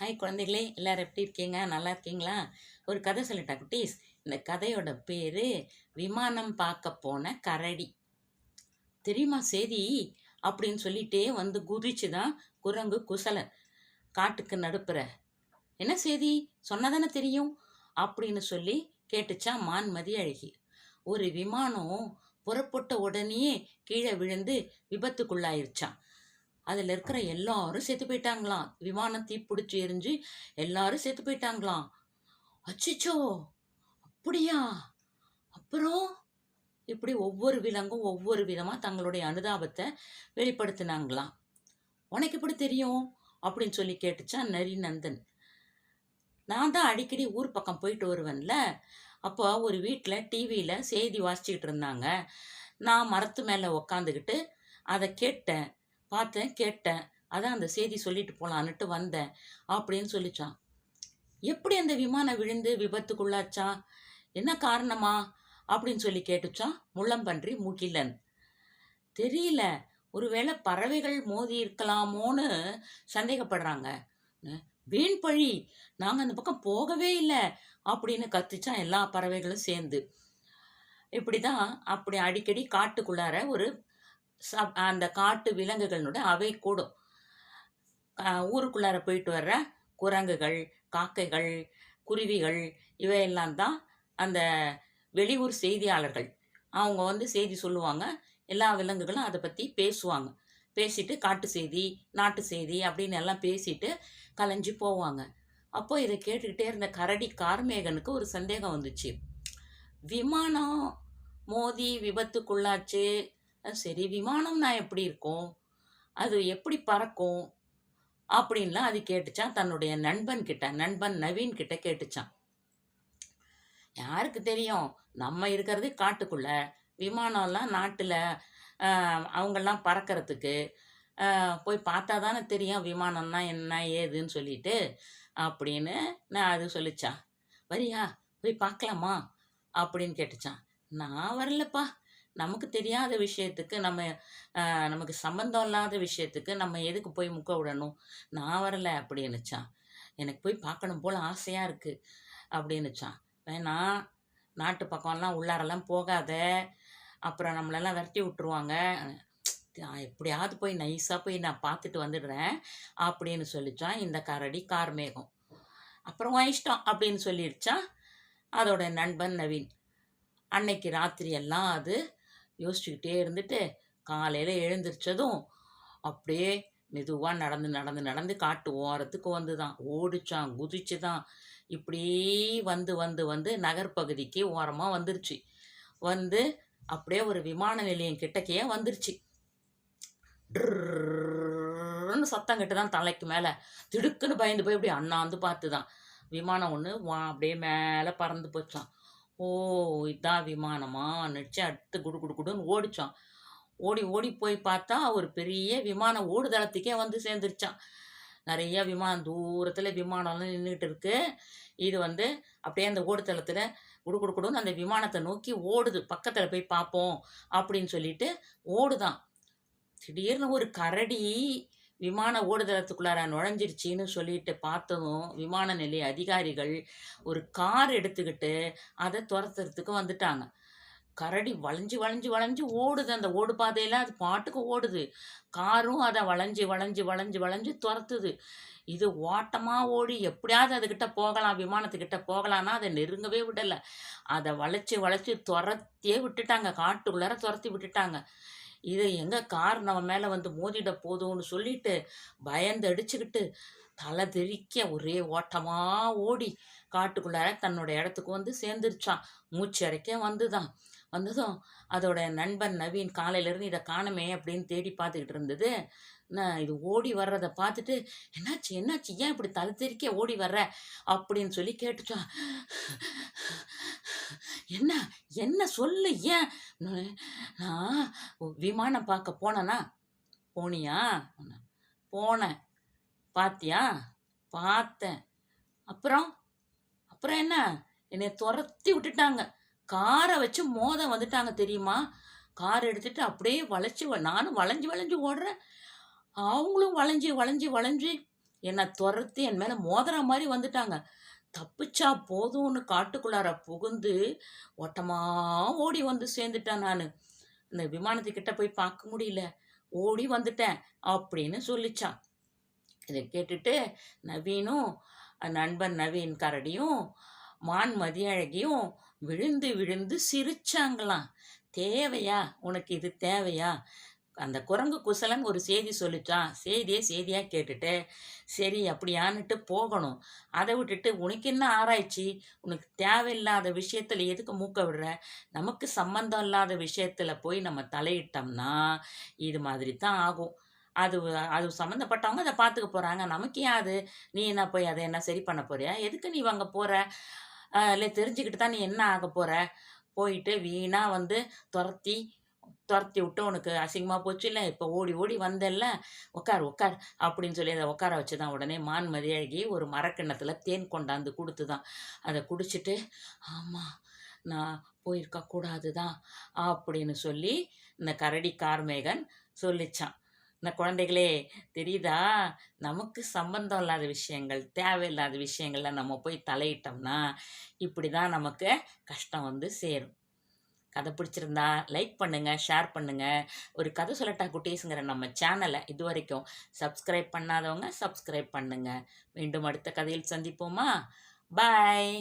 Hi குழந்தைகளே எல்லோரும் எப்படி இருக்கீங்க? நல்லா இருக்கீங்களா? ஒரு கதை சொல்லட்டா குட்டீஸ். இந்த கதையோட பேர் விமானம் பார்க்க போன கரடி. தெரியுமா செய்தி அப்படின்னு சொல்லிட்டே வந்து குதிச்சு தான் குரங்கு குசல காட்டுக்கு நடுப்புற. என்ன செய்தி சொன்னதானே தெரியும்? அப்படின்னு சொல்லி கேட்டுச்சா மான்மதி அழகி. ஒரு விமானம் புறப்பட்ட உடனே கீழே விழுந்து விபத்துக்குள்ளாயிருச்சான் அதில் இருக்கிற எல்லாரும் செத்து போயிட்டாங்களாம். விமானம் தீப்பிடிச்சு எரிஞ்சு எல்லாரும் செத்து போயிட்டாங்களாம். அச்சிச்சோ! அப்படியா? அப்புறம்? இப்படி ஒவ்வொரு விலங்கும் ஒவ்வொரு விதமாக தங்களுடைய அனுதாபத்தை வெளிப்படுத்தினாங்களாம். உனக்கு எப்படி தெரியும்? அப்படின்னு சொல்லி கேட்டுச்சா நரி நந்தன். நான் தான் அடிக்கடி ஊர் பக்கம் போயிட்டு வருவேன்ல. அப்போ ஒரு வீட்டில் டிவியில் செய்தி வாசிச்சுக்கிட்டு இருந்தாங்க. நான் மரத்து மேலே உக்காந்துக்கிட்டு அதை கேட்டேன். பார்த்தேன் கேட்டேன். அதான் அந்த செய்தி சொல்லிட்டு போகலான்னுட்டு வந்தேன் அப்படின்னு சொல்லிச்சான். எப்படி அந்த விமானம் விழுந்து விபத்துக்குள்ளாச்சா? என்ன காரணமா? அப்படின்னு சொல்லி கேட்டுச்சான் முள்ளம்பன்றி முகிலன். தெரியல ஒருவேளை பறவைகள் மோதி இருக்கலாமோன்னு சந்தேகப்படுறாங்க. வீண் பழி நாங்கள் அந்த பக்கம் போகவே இல்லை அப்படின்னு கத்துச்சான் எல்லா பறவைகளும் சேர்ந்து. இப்படி தான் அப்படி அடிக்கடி காட்டுக்குள்ளார ஒரு சப் அந்த காட்டு விலங்குகளினுடைய அவை கூடும். ஊருக்குள்ளார போயிட்டு வர்ற குரங்குகள் காக்கைகள் குருவிகள் இவையெல்லாம் தான் அந்த வெளியூர் செய்தியாளர்கள். அவங்க வந்து செய்தி சொல்லுவாங்க. எல்லா விலங்குகளும் அதை பற்றி பேசுவாங்க. பேசிட்டு காட்டு செய்தி நாட்டு செய்தி அப்படின்னு எல்லாம் பேசிட்டு கலைஞ்சு போவாங்க. அப்போ இதை கேட்டுக்கிட்டே இருந்த கரடி கார்மேகனுக்கு ஒரு சந்தேகம் வந்துச்சு. விமானம் மோதி விபத்துக்குள்ளாச்சு. சரி விமானம்னா எப்படி இருக்கும்? அது எப்படி பறக்கும்? அப்படின்லாம் அது கேட்டுச்சான். தன்னுடைய நண்பன் கிட்ட நண்பன் நவீன் கிட்ட கேட்டுச்சான். யாருக்கு தெரியும்? நம்ம இருக்கிறது காட்டுக்குள்ள. விமானம்லாம் நாட்டில் அவங்கெல்லாம் பறக்கிறதுக்கு. போய் பார்த்தா தானே தெரியும் விமானம்னா என்ன ஏதுன்னு சொல்லிட்டு அப்படின்னு நான் அது சொல்லிச்சான். வரியா? போய் பார்க்கலாமா? அப்படின்னு கேட்டுச்சான். நான் வரலப்பா. நமக்கு தெரியாத விஷயத்துக்கு நம்ம நமக்கு சம்மந்தம் இல்லாத விஷயத்துக்கு நம்ம எதுக்கு போய் முக்க விடணும்? நான் வரல அப்படின்னுச்சான். எனக்கு போய் பார்க்கணும் போல் ஆசையாக இருக்குது அப்படின்னுச்சான். வேணா நாட்டு பக்கம்லாம் உள்ளாரெல்லாம் போகாத. அப்புறம் நம்மளெல்லாம் விரட்டி விட்டுருவாங்க. எப்படியாவது போய் நைஸாக போய் நான் பார்த்துட்டு வந்துடுறேன் அப்படின்னு சொல்லிச்சான் இந்த கரடி கார்மேகம். அப்புறம் இஷ்டம் அப்படின்னு சொல்லிடுச்சான் அதோட நண்பன் நவீன். அன்னைக்கு ராத்திரியெல்லாம் அது யோசிச்சுக்கிட்டே இருந்துட்டு காலையில் எழுந்திரிச்சதும் அப்படியே மெதுவாக நடந்து நடந்து நடந்து காட்டு ஓரத்துக்கு வந்து தான் ஓடிச்சான் குதிச்சு தான் இப்படி வந்து வந்து வந்து நகர்பகுதிக்கு ஓரமாக வந்துருச்சு. வந்து அப்படியே ஒரு விமான நிலையம் கிட்டக்கையே வந்துருச்சு. ட்ருன்னு சத்தம் கட்டு தான் தலைக்கு மேலே. திடுக்குன்னு பயந்து போய் இப்படி அண்ணாந்து பார்த்து தான் விமானம் ஒன்று வா அப்படியே மேலே பறந்து போச்சான் ஓ இதான் விமானமா? நினச்சி அடுத்து குடு குடு குடுன்னு ஓடிச்சான். ஓடி ஓடி போய் பார்த்தா ஒரு பெரிய விமான ஓடுதளத்துக்கே வந்து சேர்ந்துருச்சான். நிறைய விமானம் தூரத்தில் விமானம்லாம் நின்றுட்டு இருக்கு. இது வந்து அப்படியே அந்த ஓடுதளத்தில் குடு குடு குடுன்னு அந்த விமானத்தை நோக்கி ஓடுது. பக்கத்தில் போய் பார்ப்போம் அப்படின்னு சொல்லிட்டு ஓடுதான். திடீர்னு ஒரு கரடி விமான ஓடுதளத்துக்குள்ளார நுழைஞ்சிருச்சின்னு சொல்லிட்டு பார்த்ததும் விமான நிலைய அதிகாரிகள் ஒரு கார் எடுத்துக்கிட்டு அதை துரத்துறதுக்கு வந்துட்டாங்க. கரடி வளைஞ்சு வளைஞ்சு வளைஞ்சு ஓடுது. அந்த ஓடு பாதையில் அது பாட்டுக்கு ஓடுது. காரும் அதை வளைஞ்சு வளைஞ்சு வளைஞ்சு வளைஞ்சு துரத்துது. இது ஓட்டமாக ஓடி எப்படியாவது அதுக்கிட்ட போகலாம் விமானத்துக்கிட்ட போகலான்னா அதை நெருங்கவே விடலை. அதை வளைச்சி வளைச்சி துரத்தியே விட்டுட்டாங்க. காட்டுக்குள்ளார துரத்தி விட்டுட்டாங்க. இது எங்கே கார் நம்ம மேலே வந்து மோதிட போதும்னு சொல்லிட்டு பயந்து அடிச்சுக்கிட்டு தலை தெறிக்க ஒரே ஓட்டமாக ஓடி காட்டுக்குள்ளார தன்னோட இடத்துக்கு வந்து சேர்ந்துருச்சான். மூச்சு வந்துதான். வந்ததும் அதோட நண்பன் நவீன் காலையிலேருந்து இதை காணமே அப்படின்னு தேடி பார்த்துக்கிட்டு இருந்தது. நான் இது ஓடி வர்றதை பார்த்துட்டு என்னாச்சு என்னாச்சு? ஏன் இப்படி தலை தெறிக்க ஓடி வர்ற? அப்படின்னு சொல்லி கேட்டுச்சான். என்ன என்ன சொல்லு ஏன்? நான் விமானம் பார்க்க போனேனா? போனியா? போனேன். பாத்தியா? பார்த்தேன். அப்புறம்? அப்புறம் என்ன? என்னை துரத்தி விட்டுட்டாங்க. காரை வச்சு மோத வந்துட்டாங்க தெரியுமா? கார் எடுத்துட்டு அப்படியே வளைச்சி நானும் வளைஞ்சு வளைஞ்சு ஓடுறேன். அவங்களும் வளைஞ்சி வளைஞ்சி வளைஞ்சி என்னை துரத்தி என் மேலே மோதுற மாதிரி வந்துட்டாங்க. தப்பிச்சா போதும்னு காட்டுக்குள்ளார புகுந்து ஓட்டமா ஓடி வந்து சேர்ந்துட்டேன் நான். இந்த விமானத்துக்கிட்ட போய் பார்க்க முடியல. ஓடி வந்துட்டேன் அப்படின்னு சொல்லிச்சான். இதை கேட்டுட்டு நவீனும் நண்பன் நவீன் கரடியும் மான் மதியழகியும் விழுந்து விழுந்து சிரிச்சாங்களாம். தேவையா? உனக்கு இது தேவையா? அந்த குரங்கு குசலன் ஒரு செய்தி சொல்லிச்சான் செய்தியை செய்தியாக கேட்டுட்டு சரி அப்படியான்னுட்டு போகணும். அதை விட்டுட்டு உனக்கு என்ன ஆராய்ச்சி? உனக்கு தேவையில்லாத விஷயத்தில் எதுக்கு மூக்க விடுற? நமக்கு சம்மந்தம் இல்லாத விஷயத்தில் போய் நம்ம தலையிட்டோம்னா இது மாதிரி தான் ஆகும். அது அது சம்மந்தப்பட்டவங்க அதை பார்த்துக்க போகிறாங்க நமக்கு ஏன் அது நீ என்ன போய் அதை என்ன சரி பண்ண போறியா? எதுக்கு நீ அங்கே போகிற இல்லை தெரிஞ்சுக்கிட்டு தான் நீ என்ன ஆக போகிற போயிட்டு வீணாக வந்து துரத்தி துரத்தி விட்டு உனக்கு அசிங்கமாக போச்சு இல்லை இப்போ ஓடி ஓடி வந்தல்ல உட்கார் உட்கார் அப்படின்னு சொல்லி அதை உட்கார வச்சு தான் உடனே மான் மதியழகி ஒரு மரக்கிண்ணத்தில் தேன் கொண்டாந்து கொடுத்து தான் அதை குடிச்சிட்டு ஆமாம் நான் போயிருக்க கூடாது தான் அப்படின்னு சொல்லி இந்த கரடி கார்மேகன் சொல்லிச்சான். இந்த குழந்தைகளே தெரியுதா? நமக்கு சம்பந்தம் இல்லாத விஷயங்கள் தேவையில்லாத விஷயங்களில் நம்ம போய் தலையிட்டோம்னா இப்படி தான் நமக்கு கஷ்டம் வந்து சேரும். கதை பிடிச்சிருந்தா லைக் பண்ணுங்க ஷேர் பண்ணுங்க. ஒரு கதை சொல்லட்டா குட்டீஸுங்கிற நம்ம சேனலை இது வரைக்கும் சப்ஸ்கிரைப் பண்ணாதவங்க சப்ஸ்கிரைப் பண்ணுங்க. மீண்டும் அடுத்த கதையில் சந்திப்போமா? பாய்